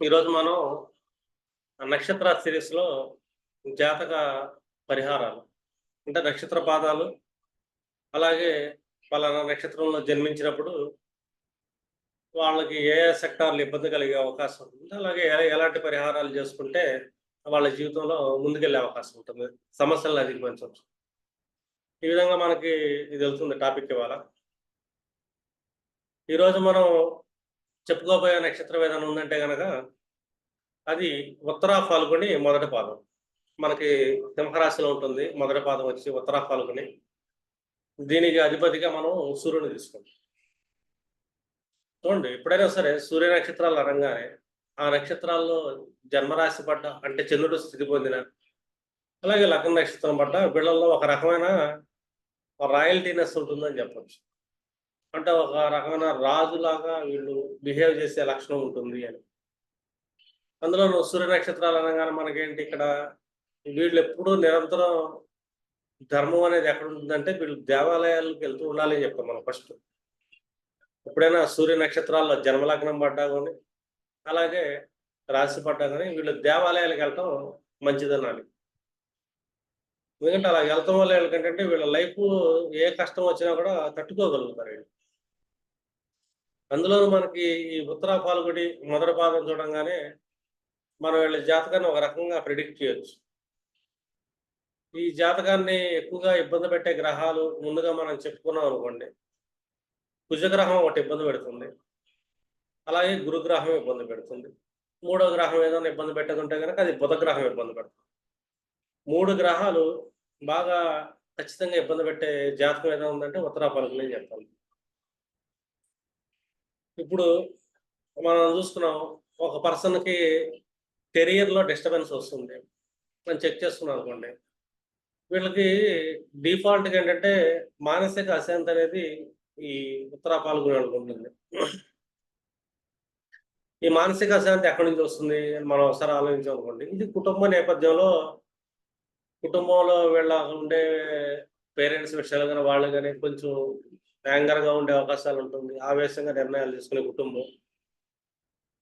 ఈరోజు మనం నక్షత్ర సిరీస్లో జాతక పరిహారాలు అంటే నక్షత్ర పాదాలు అలాగే పలానా నక్షత్రంలో జన్మించినప్పుడు వాళ్ళకి ఏ ఏ సెక్టార్లు ఇబ్బంది కలిగే అవకాశం ఉంటుంది అలాగే ఎలాంటి పరిహారాలు చేసుకుంటే వాళ్ళ జీవితంలో ముందుకెళ్ళే అవకాశం ఉంటుంది సమస్యలను అధిగమించవచ్చు. ఈ విధంగా మనకి ఇది వెళ్తుంది టాపిక్ ఇవాళ. ఈరోజు మనం చెప్పుకోబోయే నక్షత్రం ఏదైనా ఉందంటే కనుక అది ఉత్తరా ఫాల్గుని మొదటి పాదం. మనకి సింహరాశిలో ఉంటుంది మొదటి పాదం వచ్చి ఉత్తరా ఫాల్గుని. దీనికి అధిపతిగా మనం సూర్యుని తీసుకుంటాం. చూడండి ఎప్పుడైనా సరే సూర్య నక్షత్రాలు అనగానే ఆ నక్షత్రాల్లో జన్మరాశి పడ్డ అంటే చంద్రుడు స్థితి పొందిన అలాగే లగ్న నక్షత్రం పడ్డ వీళ్ళల్లో ఒక రకమైన రాయల్టీనెస్ ఉంటుందని చెప్పొచ్చు. అంటే ఒక రకమైన రాజులాగా వీళ్ళు బిహేవ్ చేసే లక్షణం ఉంటుంది అని. అందులో సూర్య నక్షత్రాలు అనగానే మనకేంటి ఇక్కడ వీళ్ళు ఎప్పుడూ నిరంతరం ధర్మం అనేది ఎక్కడ ఉంటుందంటే వీళ్ళు దేవాలయాలకు వెళ్తూ ఉండాలి అని చెప్తాం మనం ఫస్ట్. ఎప్పుడైనా సూర్య నక్షత్రాల్లో జన్మలగ్నం పడ్డా కానీ అలాగే రాశి పడ్డా కానీ వీళ్ళు దేవాలయాలకు వెళ్ళటం మంచిదనాలి. ఎందుకంటే అలా వెళ్తాం వల్ల ఏంటంటే వీళ్ళ లైఫ్ ఏ కష్టం వచ్చినా కూడా తట్టుకోగలుగుతారు వీళ్ళు. అందులోనూ మనకి ఈ ఉత్తరా పాల్గొడి మొదటి పాదం చూడంగానే మనం వీళ్ళ జాతకాన్ని ఒక రకంగా ప్రిడిక్ట్ చేయొచ్చు. ఈ జాతకాన్ని ఎక్కువగా ఇబ్బంది పెట్టే గ్రహాలు ముందుగా మనం చెప్పుకున్నాం అనుకోండి కుజగ్రహం ఒకటి ఇబ్బంది పెడుతుంది అలాగే గురుగ్రహం ఇబ్బంది పెడుతుంది. మూడో గ్రహం ఏదైనా ఇబ్బంది పెట్టేది ఉంటే కనుక అది బుధగ్రహం ఇబ్బంది పెడుతుంది. మూడు గ్రహాలు బాగా ఖచ్చితంగా ఇబ్బంది పెట్టే జాతకం ఏదైనా ఉందంటే ఉత్తరా పలుకుని చెప్తాను ఇప్పుడు మనం చూసుకున్నాం ఒక పర్సన్కి కెరియర్లో డిస్టర్బెన్స్ వస్తుంది. మనం చెక్ చేసుకున్నాం అనుకోండి. వీళ్ళకి డిఫాల్ట్గా ఏంటంటే మానసిక అశాంతి అనేది ఈ ఉత్తర పాల్గొని ఉంటుంది. ఈ మానసిక అశాంతి ఎక్కడి నుంచి వస్తుంది అని మనం ఒకసారి ఆలోచించాం అనుకోండి. ఇది కుటుంబ నేపథ్యంలో కుటుంబంలో వీళ్ళ ఉండే పేరెంట్స్ విషయాలు కానీ వాళ్ళు కానీ కొంచెం యాంగర్గా ఉండే అవకాశాలు ఉంటుంది. ఆవేశంగా నిర్ణయాలు తీసుకునే కుటుంబం.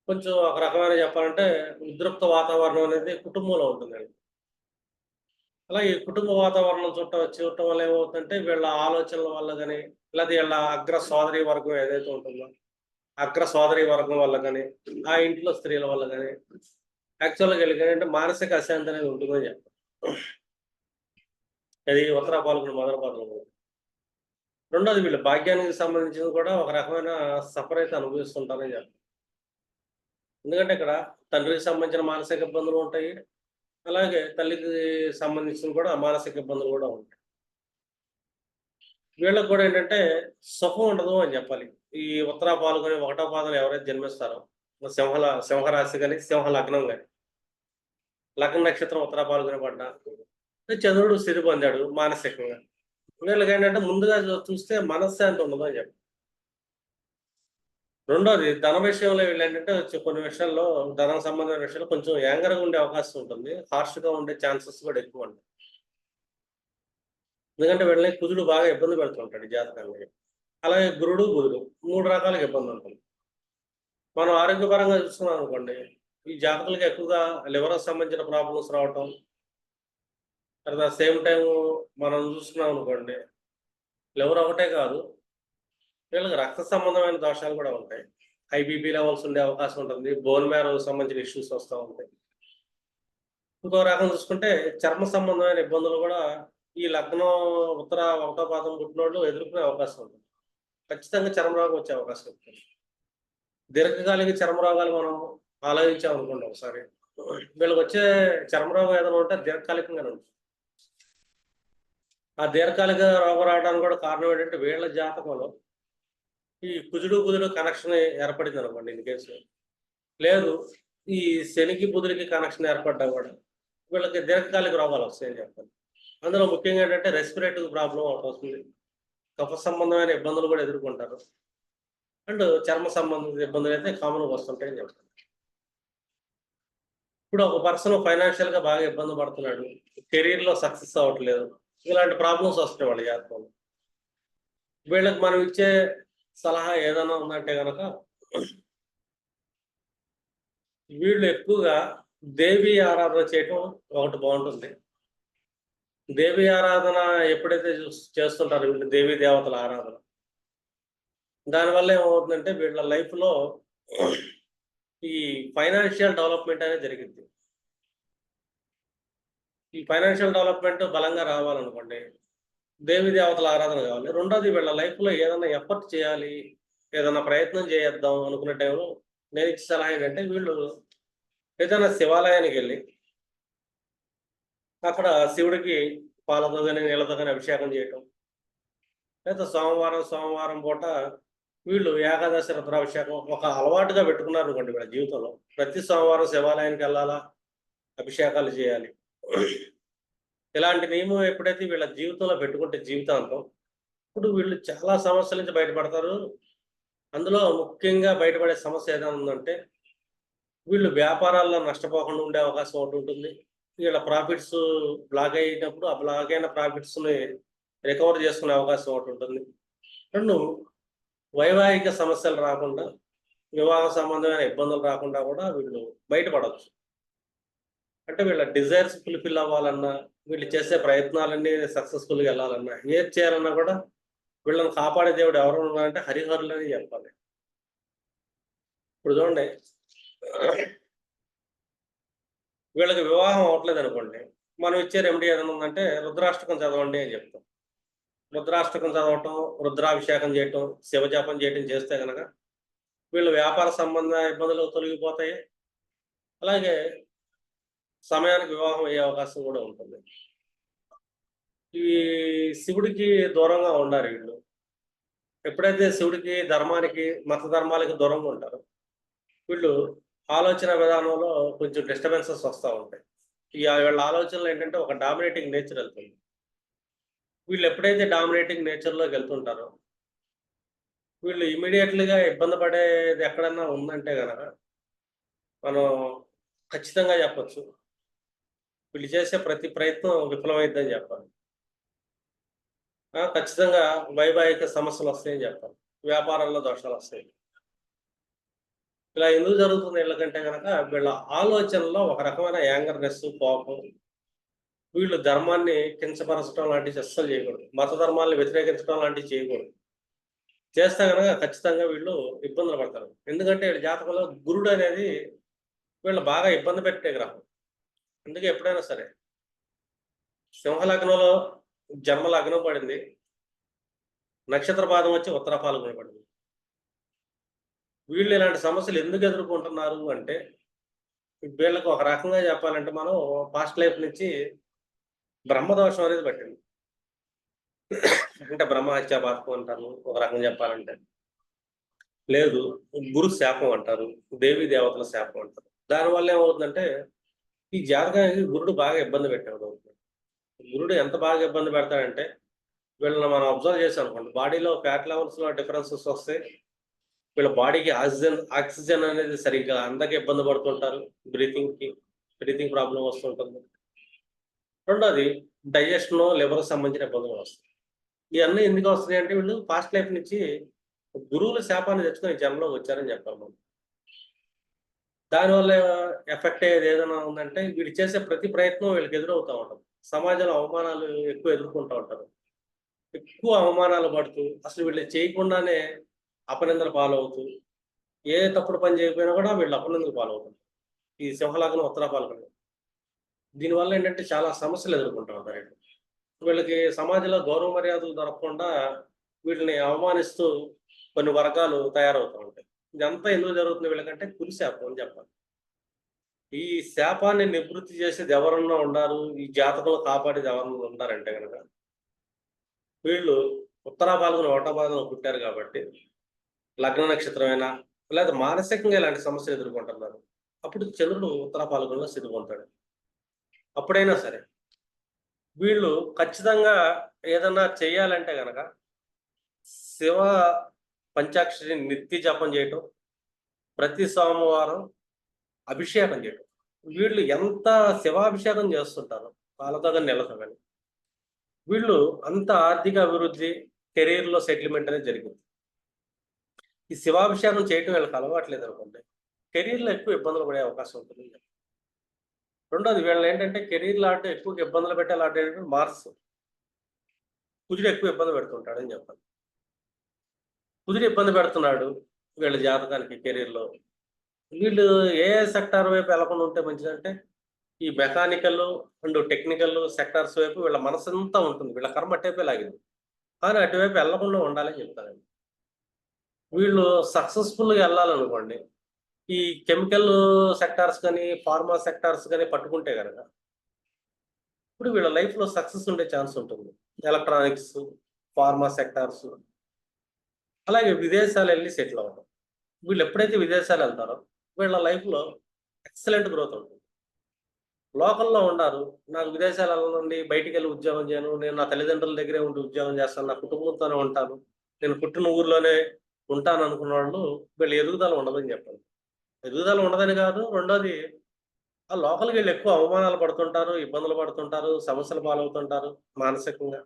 కొంచెం ఒక రకమైన చెప్పాలంటే ఉద్రిక్త వాతావరణం అనేది కుటుంబంలో ఉంటుందండి. అలా ఈ కుటుంబ వాతావరణం చుట్ట చూడటం వల్ల ఏమవుతుందంటే వీళ్ళ ఆలోచనల వల్ల కానీ లేదా వీళ్ళ అగ్ర సోదరి వర్గం ఏదైతే ఉంటుందో అగ్ర సోదరి వర్గం వల్ల కానీ ఆ ఇంట్లో స్త్రీల వల్ల కానీ యాక్చువల్గా వీళ్ళకి మానసిక అశాంతి అనేది ఉంటుందని చెప్పాలి. అది ఉత్తర పాలకుడు మొదల పాల్గొన రెండోది వీళ్ళు భాగ్యానికి సంబంధించింది కూడా ఒక రకమైన సఫర్ అయితే అనుభవిస్తుంటారని చెప్పి ఎందుకంటే ఇక్కడ తండ్రికి సంబంధించిన మానసిక ఇబ్బందులు ఉంటాయి. అలాగే తల్లికి సంబంధించిన కూడా మానసిక ఇబ్బందులు కూడా ఉంటాయి. వీళ్ళకి కూడా ఏంటంటే సుఖం ఉండదు అని చెప్పాలి. ఈ ఉత్తరా పాల్గొని ఒకటో పాదలు ఎవరైతే జన్మిస్తారో సింహల సింహరాశి కానీ సింహ లగ్నం కానీ లగ్న నక్షత్రం ఉత్తర పాల్గొని పడ్డా చంద్రుడు స్థితి పొందాడు మానసికంగా. వీళ్ళకి ఏంటంటే ముందుగా చూస్తే మనశ్శాంతి ఉండదు అని చెప్పి. రెండోది ధన విషయంలో వీళ్ళు ఏంటంటే వచ్చి కొన్ని విషయాల్లో ధనం సంబంధమైన విషయంలో కొంచెం యాంగర్గా ఉండే అవకాశం ఉంటుంది. హార్ష్గా ఉండే ఛాన్సెస్ కూడా ఎక్కువ ఉంటాయి. ఎందుకంటే వీళ్ళని కుజుడు బాగా ఇబ్బంది పెడుతుంటాడు ఈ అలాగే గురుడు బుధుడు మూడు రకాలుగా ఇబ్బంది ఉంటుంది. మనం ఆరోగ్యపరంగా చూసుకున్నాం అనుకోండి ఈ జాతకులకి ఎక్కువగా లివర్ సంబంధించిన ప్రాబ్లమ్స్ రావటం తర్వాత సేమ్ టైం మనం చూస్తున్నాం అనుకోండి లివర్ ఒకటే కాదు వీళ్ళకి రక్త సంబంధమైన దోషాలు కూడా ఉంటాయి. ఐబీపీ లెవెల్స్ ఉండే అవకాశం ఉంటుంది బోన్ మ్యారో సంబంధించిన ఇష్యూస్ వస్తూ ఉంటాయి. ఇంకో రకం చూసుకుంటే చర్మ సంబంధమైన ఇబ్బందులు కూడా ఈ లగ్నం ఉత్తర ఒకటో పాదం పుట్టినోళ్ళు ఎదుర్కొనే అవకాశం ఉంటుంది. ఖచ్చితంగా చర్మరోగం వచ్చే అవకాశం ఉంటుంది. దీర్ఘకాలిక చర్మరోగాలు మనం ఆలోచించామనుకోండి ఒకసారి వీళ్ళకి వచ్చే చర్మరోగం ఏదైనా ఉంటే దీర్ఘకాలికంగానే ఉంటుంది. ఆ దీర్ఘకాలిక రోగం రావడానికి కూడా కారణం ఏంటంటే వీళ్ళ జాతకంలో ఈ కుజుడు బుధుడు కనెక్షన్ ఏర్పడింది అనుకోండి ఇన్ కేసు. లేదు ఈ శనికి బుధుడికి కనెక్షన్ ఏర్పడ్డా కూడా వీళ్ళకి దీర్ఘకాలిక రోగాలు వస్తాయని చెప్పాలి. అందులో ముఖ్యంగా ఏంటంటే రెస్పిరేటరీ ప్రాబ్లం ఒకటి వస్తుంది. కఫ సంబంధమైన ఇబ్బందులు కూడా ఎదుర్కొంటారు. అండ్ చర్మ సంబంధిత ఇబ్బందులు అయితే కామన్గా వస్తుంటాయని చెప్తాను ఇప్పుడు ఒక పర్సన్ ఫైనాన్షియల్గా బాగా ఇబ్బంది పడుతున్నాడు. కెరీర్లో సక్సెస్ అవ్వట్లేదు. ఇలాంటి ప్రాబ్లమ్స్ వస్తాయి వాళ్ళ జాతకంలో. వీళ్ళకి మనం ఇచ్చే సలహా ఏదైనా ఉందంటే కనుక వీళ్ళు ఎక్కువగా దేవి ఆరాధన చేయటం ఒకటి బాగుంటుంది. దేవి ఆరాధన ఎప్పుడైతే చేస్తుంటారో వీళ్ళు దేవి దేవతల ఆరాధన. దానివల్ల ఏమవుతుందంటే వీళ్ళ లైఫ్లో ఈ ఫైనాన్షియల్ డెవలప్మెంట్ అనేది జరిగింది ఈ ఫైనాన్షియల్ డెవలప్మెంట్ బలంగా రావాలనుకోండి దేవి దేవతల ఆరాధన కావాలి. రెండోది వీళ్ళ లైఫ్లో ఏదైనా ఎఫర్ట్ చేయాలి ఏదైనా ప్రయత్నం చేద్దాం అనుకునే టైంలో నేను ఇచ్చే సలహా ఏంటంటే వీళ్ళు ఏదైనా శివాలయానికి వెళ్ళి అక్కడ శివుడికి పాలతో కానీ నీళ్ళతో కానీ అభిషేకం చేయటం లేదా సోమవారం సోమవారం పూట వీళ్ళు ఏకాదశి రుద్రాభిషేకం ఒక అలవాటుగా పెట్టుకున్నారు అనుకోండి వీళ్ళ జీవితంలో. ప్రతి సోమవారం శివాలయానికి వెళ్ళాలా? అభిషేకాలు చేయాలి. ఇలాంటి నియమం ఎప్పుడైతే వీళ్ళ జీవితంలో పెట్టుకుంటే జీవితాంతం ఇప్పుడు వీళ్ళు చాలా సమస్యల నుంచి బయటపడతారు. అందులో ముఖ్యంగా బయటపడే సమస్య ఏదైనా ఉందంటే వీళ్ళు వ్యాపారాల్లో నష్టపోకుండా ఉండే అవకాశం ఒకటి ఉంటుంది. వీళ్ళ ప్రాఫిట్స్ బ్లాక్ అయినప్పుడు ఆ బ్లాక్ అయిన ప్రాఫిట్స్ని రికవర్ చేసుకునే అవకాశం ఒకటి ఉంటుంది. రెండు వైవాహిక సమస్యలు రాకుండా వివాహ సంబంధమైన ఇబ్బందులు రాకుండా కూడా వీళ్ళు బయటపడవచ్చు. అంటే వీళ్ళ డిజైర్స్ ఫుల్ఫిల్ అవ్వాలన్నా వీళ్ళు చేసే ప్రయత్నాలన్నీ సక్సెస్ఫుల్గా వెళ్ళాలన్నా ఏది చేయాలన్నా కూడా వీళ్ళని కాపాడే దేవుడు ఎవరు ఉన్నారంటే హరిహరులని చెప్పాలి. ఇప్పుడు చూడండి. వీళ్ళకి వివాహం అవ్వట్లేదు అనుకోండి మనం ఇచ్చే రెమెడీ ఏదైనా ఉందంటే రుద్రాష్టకం చదవండి అని చెప్తాం. రుద్రాష్టకం చదవటం రుద్రాభిషేకం చేయటం శివజాపం చేయటం చేస్తే కనుక వీళ్ళు వ్యాపార సంబంధ ఇబ్బందులు తొలగిపోతాయి. అలాగే సమయానికి వివాహం అయ్యే అవకాశం కూడా ఉంటుంది. ఈ శివుడికి దూరంగా ఉండాలి వీళ్ళు. ఎప్పుడైతే శివుడికి ధర్మానికి మత ధర్మాలకి దూరంగా ఉంటారో వీళ్ళు ఆలోచన విధానంలో కొంచెం డిస్టర్బెన్సెస్ వస్తూ ఉంటాయి. ఈ వీళ్ళ ఆలోచనలు ఏంటంటే ఒక డామినేటింగ్ నేచర్ వెళ్తుంది. వీళ్ళు ఎప్పుడైతే డామినేటింగ్ నేచర్లోకి వెళ్తుంటారో వీళ్ళు ఇమీడియట్లీగా ఇబ్బంది పడేది ఎక్కడన్నా ఉందంటే కనుక మనం ఖచ్చితంగా చెప్పచ్చు. వీళ్ళు చేసే ప్రతి ప్రయత్నం విఫలమైద్దని చెప్పాలి. ఆ, ఖచ్చితంగా వైవాహిక సమస్యలు వస్తాయని చెప్పాలి. వ్యాపారంలో దోషాలు వస్తాయి. ఇలా ఎందుకు జరుగుతుంది వీళ్ళకంటే కనుక వీళ్ళ ఆలోచనలో ఒక రకమైన యాంగర్నెస్ కోపం వీళ్ళు ధర్మాన్ని కించపరచడం లాంటివి అస్సలు చేయకూడదు. మత ధర్మాన్ని వ్యతిరేకించడం లాంటివి చేయకూడదు. చేస్తే కనుక ఖచ్చితంగా వీళ్ళు ఇబ్బందులు పడతారు. ఎందుకంటే వీళ్ళ జాతకంలో గురుడు అనేది వీళ్ళు బాగా ఇబ్బంది పెట్టే గ్రహం. అందుకే ఎప్పుడైనా సరే సింహలగ్నంలో జన్మ లగ్నం పడింది. నక్షత్ర పాదం వచ్చి ఉత్తర పాల్గొన పడింది. వీళ్ళు ఇలాంటి సమస్యలు ఎందుకు ఎదుర్కొంటున్నారు అంటే వీళ్ళకి ఒక రకంగా చెప్పాలంటే మనం పాస్ట్ లైఫ్ నుంచి బ్రహ్మదోషం అనేది పట్టింది. అంటే బ్రహ్మహత్య పాతకం అంటారు ఒక రకంగా చెప్పాలంటే. లేదు గురు శాపం అంటారు దేవి దేవతల శాపం అంటారు. దానివల్ల ఏమవుతుందంటే ఈ జాతకానికి గురుడు బాగా ఇబ్బంది పెట్టాడు గురుడు ఎంత బాగా ఇబ్బంది పెడతాడంటే వీళ్ళని మనం అబ్జర్వ్ చేసాం అనుకోండి బాడీలో ఫ్యాట్ లెవెల్స్లో డిఫరెన్సెస్ వస్తాయి వీళ్ళ బాడీకి ఆక్సిజన్ ఆక్సిజన్ అనేది సరిగ్గా అందక ఇబ్బంది పడుతుంటారు. బ్రీతింగ్కి బ్రీతింగ్ ప్రాబ్లం వస్తుంటుంది. రెండోది డైజెషన్ లివర్ సంబంధించిన ఇబ్బందులు వస్తాయి. ఇవన్నీ ఎందుకు వస్తాయి అంటే వీళ్ళు ఫాస్ట్ లైఫ్ నుంచి గురువుల శాపాన్ని తెచ్చుకొని జన్మలోకి వచ్చారని చెప్పాలి మనం. దానివల్ల ఎఫెక్ట్ అయ్యేది ఏదైనా ఉందంటే వీళ్ళు చేసే ప్రతి ప్రయత్నం వీళ్ళకి ఎదురవుతూ ఉంటాం. సమాజంలో అవమానాలు ఎక్కువ ఎదుర్కొంటూ ఉంటారు. ఎక్కువ అవమానాలు పడుతూ అసలు వీళ్ళు చేయకుండానే అపనిందలు పాలవుతూ ఏ తప్పుడు పని చేయకపోయినా కూడా వీళ్ళు అపనిందలు పాలవుతారు ఈ సింహలగ్నం ఉత్తర పాల్గొన దీనివల్ల ఏంటంటే చాలా సమస్యలు ఎదుర్కొంటూ ఉంటారు వీళ్ళు. వీళ్ళకి సమాజంలో గౌరవ మర్యాదలు దొరకకుండా వీళ్ళని అవమానిస్తూ కొన్ని వర్గాలు తయారవుతూ ఉంటాయి. ఇదంతా ఎందుకు జరుగుతుంది వీళ్ళకంటే కురి శాపం అని చెప్పాలి. ఈ శాపాన్ని నివృత్తి చేసేది ఎవరన్నా ఉన్నారు ఈ జాతకంలో కాపాడేది ఎవరన్నా ఉన్నారంటే కనుక వీళ్ళు ఉత్తరా పాల్గొన ఒకటో పాల్గొన పుట్టారు కాబట్టి లగ్న నక్షత్రమైనా లేదా మానసికంగా ఇలాంటి సమస్యలు ఎదుర్కొంటున్నారు. అప్పుడు చంద్రుడు ఉత్తర పాల్గొనలో స్థితి పొందుతాడు అప్పుడైనా సరే వీళ్ళు ఖచ్చితంగా ఏదన్నా చేయాలంటే గనక శివ పంచాక్షరి నిత్య జపం చేయటం ప్రతి సోమవారం అభిషేకం చేయటం. వీళ్ళు ఎంత శివాభిషేకం చేస్తుంటారో వాళ్ళతో కానీ నెలతో కానీ వీళ్ళు అంత ఆర్థిక అభివృద్ధి కెరీర్లో సెటిల్మెంట్ అనేది జరిగింది. ఈ శివాభిషేకం చేయటం వీళ్ళకి అలవాట్లేదు అనుకోండి. కెరీర్లో ఎక్కువ ఇబ్బందులు పడే అవకాశం ఉంటుంది రెండోది వీళ్ళు ఏంటంటే కెరీర్లో ఆట ఎక్కువ ఇబ్బందులు పెట్టే ఆట ఏంటంటే మార్స్ కుజుడు ఎక్కువ ఇబ్బంది పెడుతుంటాడని చెప్పాలి. కుదిరి ఇబ్బంది పెడుతున్నాడు వీళ్ళ జాతకానికి కెరీర్లో. వీళ్ళు ఏ సెక్టార్ వైపు వెళ్ళకుండా ఉంటే మంచిదంటే ఈ మెకానికల్ అండ్ టెక్నికల్ సెక్టార్స్ వైపు వీళ్ళ మనసంతా ఉంటుంది. వీళ్ళ కర్మ అటువైపే లాగింది. కానీ అటువైపు వెళ్ళకుండా ఉండాలని చెప్తారండి. వీళ్ళు సక్సెస్ఫుల్గా వెళ్ళాలనుకోండి ఈ కెమికల్ సెక్టార్స్ కానీ ఫార్మా సెక్టార్స్ కానీ పట్టుకుంటే కనుక ఇప్పుడు వీళ్ళ లైఫ్లో సక్సెస్ ఉండే ఛాన్స్ ఉంటుంది. Electronics pharma sectors. అలాగే విదేశాలు వెళ్ళి సెటిల్ అవ్వడం వీళ్ళు ఎప్పుడైతే విదేశాలు వెళ్తారో వీళ్ళ లైఫ్లో ఎక్సలెంట్ గ్రోత్ ఉంటుంది. లోకల్లో ఉన్నారు నాకు విదేశాలలో నుండి బయటికి వెళ్ళి ఉద్యోగం చేయను నేను నా తల్లిదండ్రుల దగ్గరే ఉండి ఉద్యోగం చేస్తాను నా కుటుంబంతోనే ఉంటాను నేను పుట్టిన ఊర్లోనే ఉంటాను అనుకున్న వాళ్ళు వీళ్ళు ఎదుగుదల ఉండదని చెప్పాలి. ఎదుగుదల ఉండదని కాదు రెండోది ఆ లోకల్కి వీళ్ళు ఎక్కువ అవమానాలు పడుతుంటారు ఇబ్బందులు పడుతుంటారు సమస్యలు పాలవుతుంటారు మానసికంగా.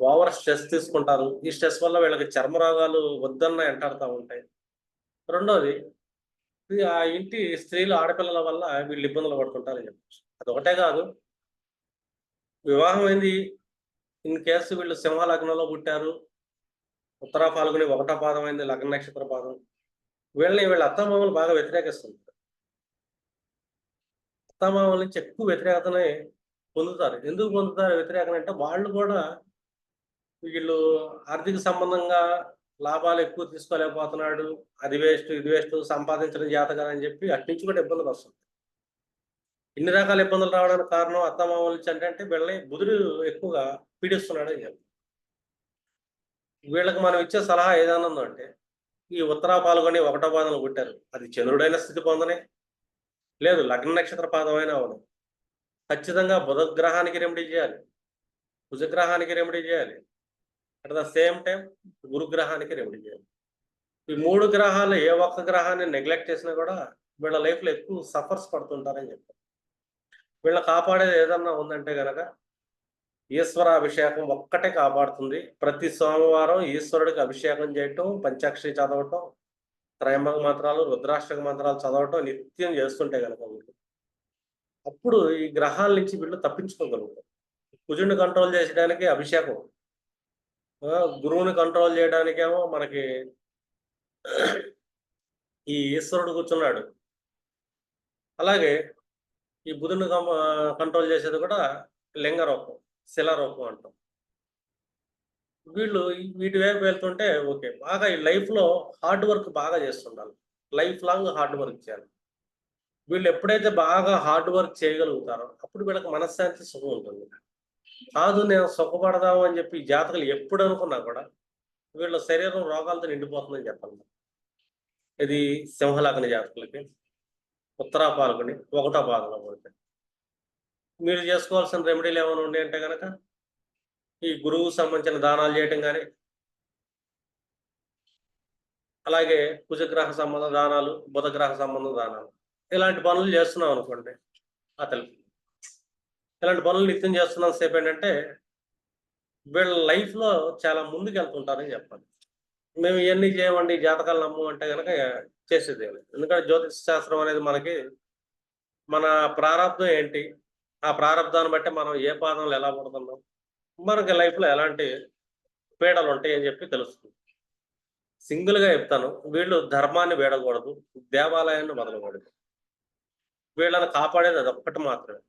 ఓవర్ స్ట్రెస్ తీసుకుంటారు. ఈ స్ట్రెస్ వల్ల వీళ్ళకి చర్మ రోగాలు వద్దన్న ఎంటాడుతూ ఉంటాయి. రెండోది ఆ ఇంటి స్త్రీలు ఆడపిల్లల వల్ల వీళ్ళు ఇబ్బందులు పడుతుంటారని చెప్పచ్చు. అది ఒకటే కాదు. వివాహం అయింది. ఇన్ కేసు వీళ్ళు సింహ లగ్నంలో పుట్టారు. ఉత్తరా పాల్గొని ఒకటో పాదం అయింది లగ్న నక్షత్ర పాదం. వీళ్ళని వీళ్ళ అత్తమామలు బాగా వ్యతిరేకిస్తుంటారు. అత్తమామల నుంచి ఎక్కువ వ్యతిరేకతనే పొందుతారు. ఎందుకు పొందుతారు? వ్యతిరేకత అంటే వాళ్ళు కూడా వీళ్ళు ఆర్థిక సంబంధంగా లాభాలు ఎక్కువ తీసుకోలేకపోతున్నాడు అది వేస్ట్ ఇది వేస్ట్ సంపాదించడం జాతకాలు అని చెప్పి అటు నుంచి కూడా ఇబ్బందులు వస్తుంది ఇన్ని రకాల ఇబ్బందులు రావడానికి కారణం అత్తమామల నుంచి అంటే వీళ్ళని బుధుడు ఎక్కువగా పీడిస్తున్నాడు అని చెప్పి వీళ్ళకి మనం ఇచ్చే సలహా ఏదైనా ఉందంటే ఈ ఉత్తరా పాల్గొని ఒకటో పాదనలు కొట్టారు అది చంద్రుడైన స్థితి పొందనే లేదు లగ్న నక్షత్ర పాదమైనా అవును. ఖచ్చితంగా బుధగ్రహానికి రెమెడీ చేయాలి. కుజగ్రహానికి రెమెడీ చేయాలి. అట్ ద సేమ్ టైం గురుగ్రహానికి రెమెడీ చేయాలి. ఈ మూడు గ్రహాలు ఏ ఒక్క గ్రహాన్ని నెగ్లెక్ట్ చేసినా కూడా వీళ్ళ లైఫ్లో ఎక్కువ సఫర్స్ పడుతుంటారని చెప్పారు. వీళ్ళ కాపాడేది ఏదన్నా ఉందంటే గనక ఈశ్వర అభిషేకం ఒక్కటే కాపాడుతుంది. ప్రతి సోమవారం ఈశ్వరుడికి అభిషేకం చేయటం పంచాక్షరి చదవటం త్రయంబక మంత్రాలు రుద్రాష్టక మంత్రాలు చదవటం నిత్యం చేస్తుంటే కనుక వీళ్ళు. అప్పుడు ఈ గ్రహాల నుంచి వీళ్ళు తప్పించుకోగలుగుతారు. కుజుడిని కంట్రోల్ చేసడానికి అభిషేకం గురువుని కంట్రోల్ చేయడానికేమో మనకి ఈ ఈశ్వరుడు కూర్చున్నాడు. అలాగే ఈ బుధుని కంట్రోల్ చేసేది కూడా లింగ రూపం రూపం అంటాం. వీళ్ళు వీటి వైపు వెళ్తుంటే ఓకే బాగా ఈ లైఫ్లో హార్డ్ వర్క్ బాగా చేస్తుండాలి. లైఫ్ లాంగ్ హార్డ్ వర్క్ చేయాలి. వీళ్ళు ఎప్పుడైతే బాగా హార్డ్ వర్క్ చేయగలుగుతారో అప్పుడు వీళ్ళకి మనశ్శాంతి సుఖం ఉంటుంది. కాదు నేను సుఖపడదాము అని చెప్పి ఈ జాతకులు ఎప్పుడు అనుకున్నా కూడా వీళ్ళ శరీరం రోగాలతో నిండిపోతుందని చెప్పాలి ఇది సింహలగ్న జాతకులకి ఉత్తరా పాల్గొని ఒకటో పాదంలో పడితే మీరు చేసుకోవాల్సిన రెమెడీలు ఏమైనా ఉండే అంటే కనుక ఈ గురువుకు సంబంధించిన దానాలు చేయటం కానీ అలాగే కుజగ్రహ సంబంధ దానాలు బుధగ్రహ సంబంధ దానాలు ఇలాంటి పనులు చేస్తున్నాం అనుకోండి అతనికి ఇలాంటి పనులు నిత్యం చేస్తున్నంత సేపు ఏంటంటే వీళ్ళ లైఫ్లో లో చాలా ముందుకు వెళ్తుంటారని చెప్పాలి. మేము ఇవన్నీ చేయమండి జాతకాలు నమ్ము అంటే కనుక చేసేది ఎందుకంటే జ్యోతిష శాస్త్రం అనేది మనకి మన ప్రారంభం ఏంటి? ఆ ప్రారంధాన్ని బట్టి మనం ఏ పాదంలో ఎలా పడుతున్నాం? మనకి లైఫ్లో ఎలాంటి పీడలు ఉంటాయి అని చెప్పి తెలుస్తుంది. సింగిల్గా చెప్తాను వీళ్ళు ధర్మాన్ని వేడకూడదు దేవాలయాన్ని వదలకూడదు. వీళ్ళని కాపాడేది అది ఒక్కటి మాత్రమే.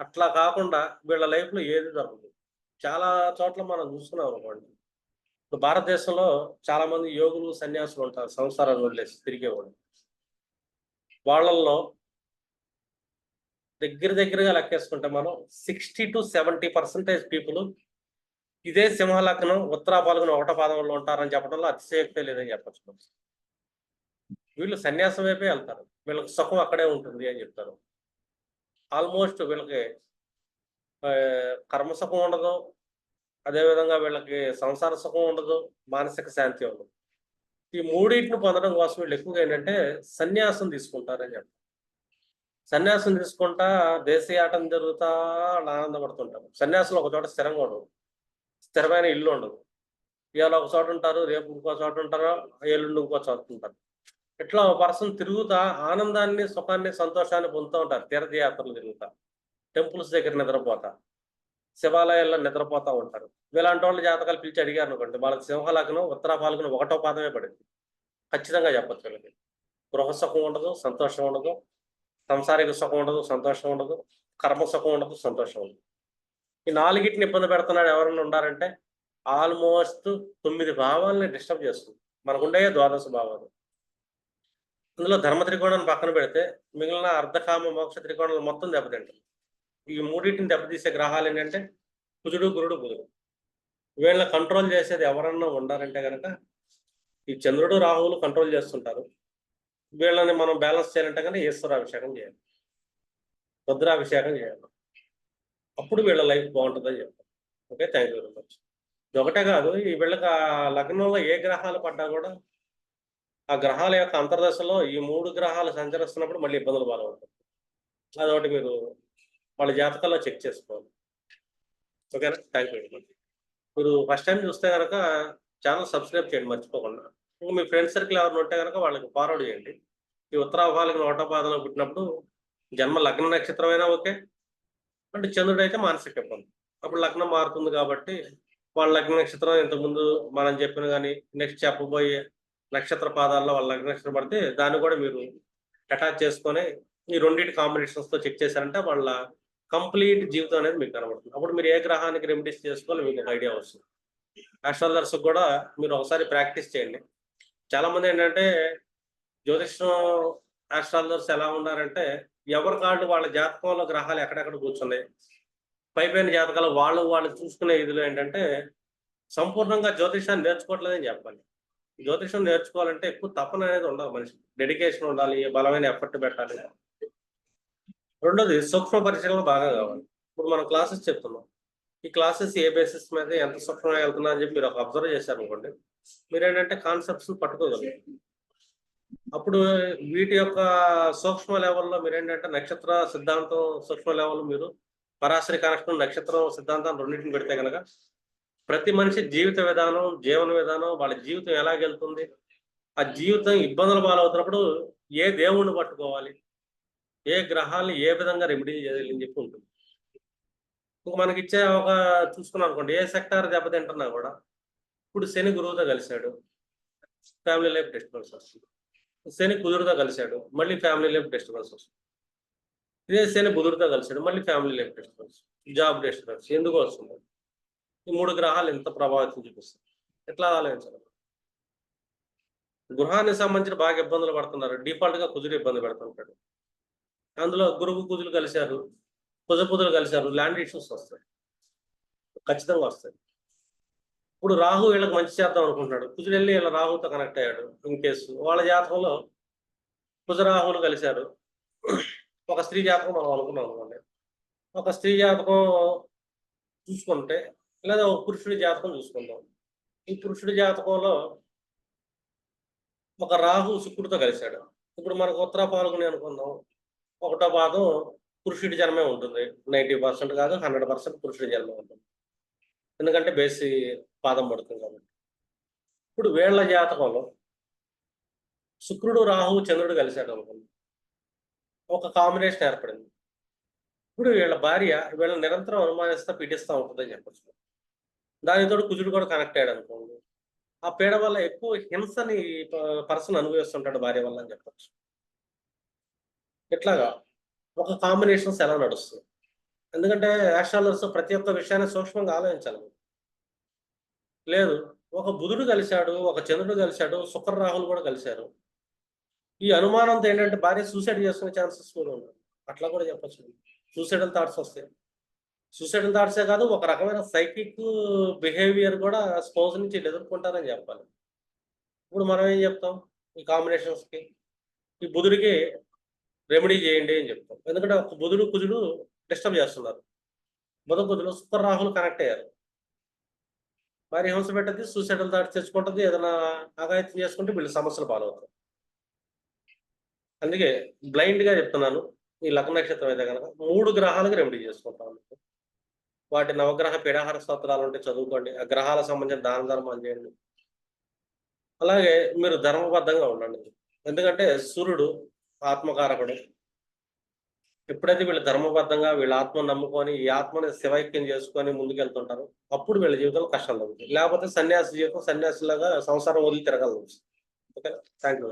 అట్లా కాకుండా వీళ్ళ లైఫ్లో ఏది జరగదు. చాలా చోట్ల మనం చూస్తున్నాం అనుకోండి. ఇప్పుడు భారతదేశంలో చాలా మంది యోగులు సన్యాసులు ఉంటారు సంసారాన్ని వదిలేసి తిరిగేవాడు వాళ్ళల్లో దగ్గర దగ్గరగా లెక్కేసుకుంటే మనం sixty to seventy percentage people ఇదే సింహలగ్నం ఉత్తరా పాల్గొన ఒకట పాదంలో ఉంటారని చెప్పడంలో అతిశయక్తే లేదని చెప్పచ్చు వీళ్ళు సన్యాసం వైపే వెళ్తారు. వీళ్ళకి సుఖం అక్కడే ఉంటుంది అని చెప్తారు. ఆల్మోస్ట్ వీళ్ళకి కర్మసుఖం కర్మ ఉండదు. అదేవిధంగా వీళ్ళకి సంసార సుఖం ఉండదు మానసిక శాంతి ఉండదు. ఈ మూడింటిని పొందడం కోసం వీళ్ళు ఎక్కువగా ఏంటంటే సన్యాసం తీసుకుంటారని చెప్పి. సన్యాసం తీసుకుంటా దేశీయాటం జరుగుతా వాళ్ళు ఆనందపడుతుంటారు. సన్యాసులు ఒక చోట స్థిరంగా ఉండదు స్థిరమైన ఇల్లు ఉండదు. ఇవాళ ఒక చోట ఉంటారు రేపు ఇంకో చోట ఉంటారు ఎల్లుండి ఇంకో చోట ఉంటారు. ఇట్లా పర్సన్ తిరుగుతా ఆనందాన్ని సుఖాన్ని సంతోషాన్ని పొందుతూ ఉంటారు. తీర్థయాత్రలు తిరుగుతా టెంపుల్స్ దగ్గర నిద్రపోతా శివాలయాల్లో నిద్రపోతా ఉంటారు. ఇలాంటి వాళ్ళ జాతకాలు పిలిచి అడిగారు అనుకోండి వాళ్ళకి సింహలగ్నం ఉత్తరా పాలకును ఒకటో పాదమే పడింది. ఖచ్చితంగా చెప్పచ్చు వీళ్ళకి. గృహ సుఖం ఉండదు సంతోషం ఉండదు సంసారిక సుఖం ఉండదు సంతోషం ఉండదు కర్మ సుఖం ఉండదు సంతోషం ఉండదు. ఈ నాలుగిటిని ఇబ్బంది పెడుతున్నాడు ఎవరైనా ఉన్నారంటే ఆల్మోస్ట్ తొమ్మిది భావాలని డిస్టర్బ్ చేస్తుంది. మనకుండే ద్వాదశ భావాలు అందులో ధర్మ త్రికోణాన్ని పక్కన పెడితే మిగిలిన అర్ధకామ మోక్ష త్రికోణాలు మొత్తం దెబ్బతింటుంది ఈ మూడింటిని దెబ్బతీసే గ్రహాలు ఏంటంటే కుజుడు గురుడు బుధుడు. వీళ్ళని కంట్రోల్ చేసేది ఎవరన్నా ఉండాలంటే కనుక ఈ చంద్రుడు రాహువులు కంట్రోల్ చేస్తుంటారు. వీళ్ళని మనం బ్యాలెన్స్ చేయాలంటే కనుక ఈశ్వరాభిషేకం చేయాలి. రుద్రాభిషేకం చేయాలి. అప్పుడు వీళ్ళ లైఫ్ బాగుంటుందని చెప్తాం okay thank you very much ఇది ఒకటే కాదు ఈ వీళ్ళకి లగ్నంలో ఏ గ్రహాలు పడ్డా కూడా ఆ గ్రహాల యొక్క అంతర్దశలో ఈ మూడు గ్రహాలు సంచరిస్తున్నప్పుడు మళ్ళీ ఇబ్బందులు బాగా ఉంటాయి అదొకటి మీరు వాళ్ళ జాతకాల్లో చెక్ చేసుకోవాలి. ఓకేనా? థ్యాంక్ యూ వెరీ మచ్ మీరు ఫస్ట్ టైం చూస్తే కనుక ఛానల్ సబ్స్క్రైబ్ చేయండి మర్చిపోకుండా. ఇంకా మీ ఫ్రెండ్ సర్కిల్ ఎవరిని ఉంటే కనుక వాళ్ళకి ఫార్వర్డ్ చేయండి. ఈ ఉత్తరాభాలకి నోటపాదలో పుట్టినప్పుడు జన్మ లగ్న నక్షత్రమైనా ఓకే. అంటే చంద్రుడు అయితే మానసిక ఇబ్బంది. అప్పుడు లగ్నం మారుతుంది కాబట్టి వాళ్ళ లగ్న నక్షత్రం ఇంతకుముందు మనం చెప్పిన కానీ నెక్స్ట్ చెప్పబోయే నక్షత్ర పాదాల్లో వాళ్ళ నక్షత్రం పడితే దాన్ని కూడా మీరు అటాచ్ చేసుకొని ఈ రెండింటి కాంబినేషన్స్తో చెక్ చేశారంటే వాళ్ళ కంప్లీట్ జీవితం అనేది మీకు కనబడుతుంది. అప్పుడు మీరు ఏ గ్రహానికి రెమెడీస్ చేసుకోవాలో మీకు ఒక ఐడియా వస్తుంది. ఆస్ట్రాలజర్స్ కూడా మీరు ఒకసారి ప్రాక్టీస్ చేయండి. చాలా మంది ఏంటంటే జ్యోతిష్యం ఆస్ట్రాలజర్స్ ఎలా ఉన్నారంటే ఎవరి కాళ్ళు వాళ్ళ జాతకంలో గ్రహాలు ఎక్కడెక్కడ కూర్చున్నాయి. పైపైన జాతకాలు వాళ్ళు వాళ్ళు చూసుకునే ఇదిలో ఏంటంటే సంపూర్ణంగా జ్యోతిషాన్ని నేర్చుకోవట్లేదని చెప్పాలి. జ్యోతిషం నేర్చుకోవాలంటే ఎక్కువ తపన అనేది ఉండాలి మనిషి డెడికేషన్ ఉండాలి బలమైన ఎఫర్ట్ పెట్టాలి. రెండోది సూక్ష్మ పరిశీలన బాగా కావాలి. ఇప్పుడు మనం క్లాసెస్ చెప్తున్నాం. ఈ క్లాసెస్ ఏ బేసిస్ మీద ఎంత సూక్ష్మంగా వెళ్తున్నా అని చెప్పి మీరు ఒక అబ్జర్వ్ చేశారు అనుకోండి మీరు ఏంటంటే కాన్సెప్ట్స్ పట్టుకోగలరు. అప్పుడు వీటి యొక్క సూక్ష్మ లెవెల్లో మీరు ఏంటంటే నక్షత్ర సిద్ధాంతం సూక్ష్మ లెవెల్ మీరు పరాశరి కనెక్షన్ నక్షత్రం సిద్ధాంతం రెండింటిని పెడితే కనుక ప్రతి మనిషి జీవిత విధానం జీవన విధానం వాళ్ళ జీవితం ఎలాగెళ్తుంది ఆ జీవితం ఇబ్బందులు పాలవుతున్నప్పుడు ఏ దేవుణ్ణి పట్టుకోవాలి? ఏ గ్రహాన్ని ఏ విధంగా రెమెడీ చేయాలి అని చెప్పి ఉంటుంది. ఇంక మనకి ఇచ్చే ఒక చూసుకున్నాం అనుకోండి ఏ సెక్టార్ దెబ్బతింటున్నా కూడా ఇప్పుడు శని గురువుతో కలిశాడు ఫ్యామిలీ లైఫ్ డిస్టర్బెన్స్ వస్తుంది. శని కుదురుతో కలిశాడు మళ్ళీ ఫ్యామిలీ లైఫ్ డిస్టర్బెన్స్ వస్తుంది. ఇదే శని బుధుడితో కలిశాడు మళ్ళీ family life disturbance job disturbance ఎందుకు వస్తుంది? ఈ మూడు గ్రహాలు ఎంత ప్రభావితం చూపిస్తాయి? ఎట్లా ఆలోచించాలి? గృహానికి సంబంధించిన బాగా ఇబ్బందులు పడుతున్నారు. డిఫాల్ట్గా కుదురు ఇబ్బంది పెడుతుంటాడు. అందులో గురువు కుజులు కలిశారు కుజ కలిశారు ల్యాండ్ ఇష్యూస్ వస్తాయి. ఖచ్చితంగా వస్తాయి. ఇప్పుడు రాహు వీళ్ళకి మంచి చేద్దాం అనుకుంటున్నాడు. కుజుడు వెళ్ళి వీళ్ళ రాహుతో కనెక్ట్ అయ్యాడు ఇన్ కేసు వాళ్ళ జాతకంలో కుజరాహులు కలిశారు. ఒక స్త్రీ జాతకం మనం అనుకున్నాం అనుకోండి. ఒక స్త్రీ జాతకం చూసుకుంటే లేదా ఒక పురుషుడి జాతకం చూసుకుందాం. ఈ పురుషుడి జాతకంలో ఒక రాహు శుక్రుడితో కలిశాడు. ఇప్పుడు మనకు ఉత్తర పాల్గొని అనుకుందాం. ఒకటో పాదం పురుషుడి జన్మే ఉంటుంది. నైంటీ పర్సెంట్ కాదు హండ్రెడ్ పర్సెంట్ పురుషుడి జన్మే ఉంటుంది. ఎందుకంటే బేసి పాదం పడుతుంది కాబట్టి. ఇప్పుడు వీళ్ళ జాతకంలో శుక్రుడు రాహు చంద్రుడు కలిశాడు అనుకుంది. ఒక కాంబినేషన్ ఏర్పడింది. ఇప్పుడు వీళ్ళ భార్య వీళ్ళ నిరంతరం అనుమానిస్తా పీడిస్తూ ఉంటుందని చెప్పచ్చు. దానితో కుజుడు కూడా కనెక్ట్ అయ్యాడు అనుకోండి. ఆ పీడ వల్ల ఎక్కువ హింసని పర్సన్ అనుభవిస్తుంటాడు భార్య వల్ల అని చెప్పచ్చు. ఇట్లాగా ఒక కాంబినేషన్స్ ఎలా నడుస్తుంది. ఎందుకంటే యాస్ట్రాలర్స్ ప్రతి ఒక్క విషయాన్ని సూక్ష్మంగా ఆలోచించాలి. లేదు ఒక బుధుడు కలిశాడు ఒక చంద్రుడు కలిశాడు శుక్ర రాహులు కూడా కలిశారు. ఈ అనుమానంతో ఏంటంటే భార్య సూసైడ్ చేసుకునే ఛాన్సెస్ కూడా ఉన్నాయి అట్లా కూడా చెప్పచ్చు. సూసైడల్ థాట్స్ వస్తాయి. సూసైడ్ థాట్సే కాదు ఒక రకమైన సైకిక్ బిహేవియర్ కూడా స్పోజ్ నుంచి ఎదుర్కొంటారని చెప్పాలి. ఇప్పుడు మనం ఏం చెప్తాం? ఈ కాంబినేషన్స్కి ఈ బుధుడికి రెమెడీ చేయండి అని చెప్తాం. ఎందుకంటే ఒక బుధుడు కుజుడు డిస్టర్బ్ చేస్తున్నారు. బుధ కుజుడు సూపర్ రాహులు కనెక్ట్ అయ్యారు. మరి హింస పెట్టద్ది? సూసైడల్ దాటి తెచ్చుకుంటుంది ఏదైనా ఆగాయత్యం చేసుకుంటే వీళ్ళు సమస్యలు పాలవుతారు. అందుకే బ్లైండ్గా చెప్తున్నాను ఈ లగ్న నక్షత్రం అయితే కనుక మూడు గ్రహాలకు రెమెడీ చేసుకుంటాను. వాటి నవగ్రహ పీడాహార స్తోత్రాలు ఉంటే చదువుకోండి. ఆ గ్రహాల సంబంధించిన దాన ధర్మాలు చేయండి. అలాగే మీరు ధర్మబద్ధంగా ఉండండి. ఎందుకంటే సూర్యుడు ఆత్మకారకుడు. ఎప్పుడైతే వీళ్ళు ధర్మబద్ధంగా వీళ్ళ ఆత్మను నమ్ముకొని ఈ ఆత్మని శివైక్యం చేసుకొని ముందుకెళ్తుంటారు అప్పుడు వీళ్ళ జీవితంలో కష్టాలు తగ్గుతాయి. లేకపోతే సన్యాసి జీవితం సన్యాసిలాగా సంసారం వదిలి తిరగలదు ఓకే థ్యాంక్ యూ